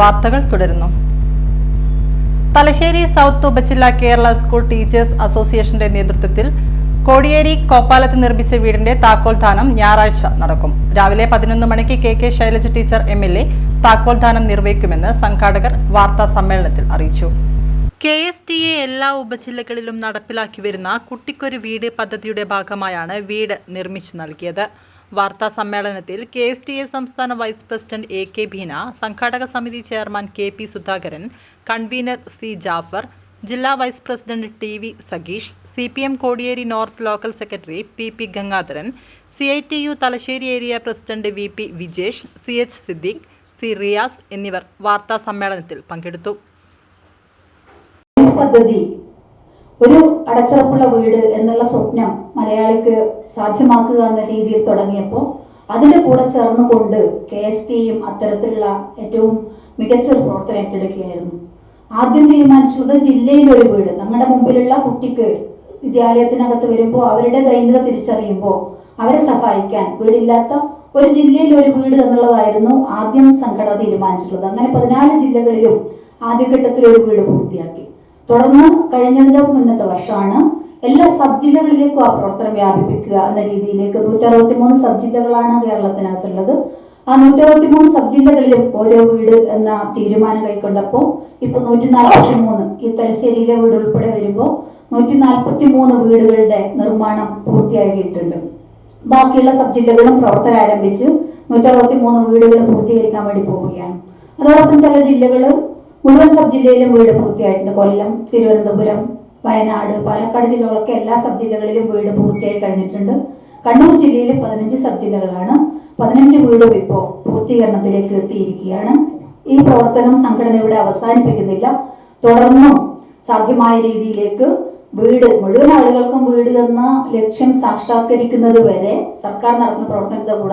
വാർത്തകൾ തുടരുന്നു. തലശ്ശേരി സൗത്ത് ഉപജില്ല കേരള സ്കൂൾ ടീച്ചേഴ്സ് അസോസിയേഷന്റെ നേതൃത്വത്തിൽ കോടിയേരി കോപ്പാലത്ത് നിർമ്മിച്ച വീടിന്റെ താക്കോൽദാനം ഞായറാഴ്ച നടക്കും. രാവിലെ പതിനൊന്ന് മണിക്ക് K K Shailaja teacher M L A താക്കോൽദാനം നിർവഹിക്കുമെന്ന് സംഘാടകർ വാർത്താ സമ്മേളനത്തിൽ അറിയിച്ചു. കെ എസ് ടി എ എല്ലാ ഉപജില്ലകളിലും നടപ്പിലാക്കി വരുന്ന കുട്ടിക്കൊരു വീട് പദ്ധതിയുടെ ഭാഗമായാണ് വീട് നിർമ്മിച്ചു നൽകിയത്. വാർത്താ സമ്മേളനത്തിൽ കെ എസ് ടി എ സംസ്ഥാന vice president A K Beena സംഘാടക സമിതി chairman K P Sudhakaran convener C Jafar ജില്ലാ vice president T V സഗീഷ് C P M Kodiyeri north local secretary P P Gangadharan C I T U Thalassery area president V P Vijesh C H Siddique C Riyas എന്നിവർ വാർത്താ സമ്മേളനത്തിൽ പങ്കെടുത്തു. ഒരു അടച്ചുറപ്പുള്ള വീട് എന്നുള്ള സ്വപ്നം മലയാളിക്ക് സാധ്യമാക്കുക എന്ന രീതിയിൽ തുടങ്ങിയപ്പോൾ അതിന്റെ കൂടെ ചേർന്നുകൊണ്ട് കെ എസ് ടിയും അത്തരത്തിലുള്ള ഏറ്റവും മികച്ച ഒരു പ്രവർത്തനം ഏറ്റെടുക്കുകയായിരുന്നു. ആദ്യം തീരുമാനിച്ചിട്ടുള്ളത് ജില്ലയിലൊരു വീട്. നമ്മുടെ മുമ്പിലുള്ള കുട്ടിക്ക് വിദ്യാലയത്തിനകത്ത് വരുമ്പോൾ അവരുടെ ദൈന്യത തിരിച്ചറിയുമ്പോൾ അവരെ സഹായിക്കാൻ വീടില്ലാത്ത ഒരു ജില്ലയിൽ ഒരു വീട് എന്നുള്ളതായിരുന്നു ആദ്യം സംഘടന തീരുമാനിച്ചിട്ടുള്ളത്. അങ്ങനെ പതിനാല് ജില്ലകളിലും ആദ്യഘട്ടത്തിൽ ഒരു വീട് പൂർത്തിയാക്കി. തുടർന്ന് കഴിഞ്ഞതിന്റെ മുന്നത്തെ വർഷമാണ്. എല്ലാ സബ് ജില്ലകളിലേക്കും ആ പ്രവർത്തനം വ്യാപിപ്പിക്കുക എന്ന രീതിയിലേക്ക് നൂറ്ററുപത്തി മൂന്ന് സബ് ജില്ലകളാണ് കേരളത്തിനകത്തുള്ളത്. ആ നൂറ്ററുപത്തി മൂന്ന് സബ് ജില്ലകളിലും ഓരോ വീട് എന്ന തീരുമാനം കൈക്കൊണ്ടപ്പോൾ ഇപ്പൊ നൂറ്റി നാൽപ്പത്തി മൂന്ന് ഈ തലശ്ശേരിയിലെ വീട് ഉൾപ്പെടെ വരുമ്പോൾ നൂറ്റി നാൽപ്പത്തി മൂന്ന് വീടുകളുടെ നിർമ്മാണം പൂർത്തിയാക്കിയിട്ടുണ്ട്. ബാക്കിയുള്ള സബ് ജില്ലകളും പ്രവർത്തനം ആരംഭിച്ച് നൂറ്ററുപത്തി മൂന്ന് വീടുകൾ പൂർത്തീകരിക്കാൻ വേണ്ടി പോവുകയാണ്. അതോടൊപ്പം ചില ജില്ലകൾ മുഴുവൻ സബ് ജില്ലയിലും വീട് പൂർത്തിയായിട്ടുണ്ട്. കൊല്ലം തിരുവനന്തപുരം വയനാട് പാലക്കാട് ജില്ലകളൊക്കെ എല്ലാ സബ് ജില്ലകളിലും വീട് പൂർത്തിയായി കഴിഞ്ഞിട്ടുണ്ട്. കണ്ണൂർ ജില്ലയിൽ പതിനഞ്ച് സബ് ജില്ലകളാണ് പതിനഞ്ച് വീടും ഇപ്പോൾ പൂർത്തീകരണത്തിലേക്ക് എത്തിയിരിക്കുകയാണ്. ഈ പ്രവർത്തനം സംഘടന ഇവിടെ അവസാനിപ്പിക്കുന്നില്ല. തുടർന്നും സാധ്യമായ രീതിയിലേക്ക് വീട് മുഴുവൻ ആളുകൾക്കും വീട് എന്ന ലക്ഷ്യം സാക്ഷാത്കരിക്കുന്നത് വരെ സർക്കാർ നടത്തുന്ന പ്രവർത്തനത്തെ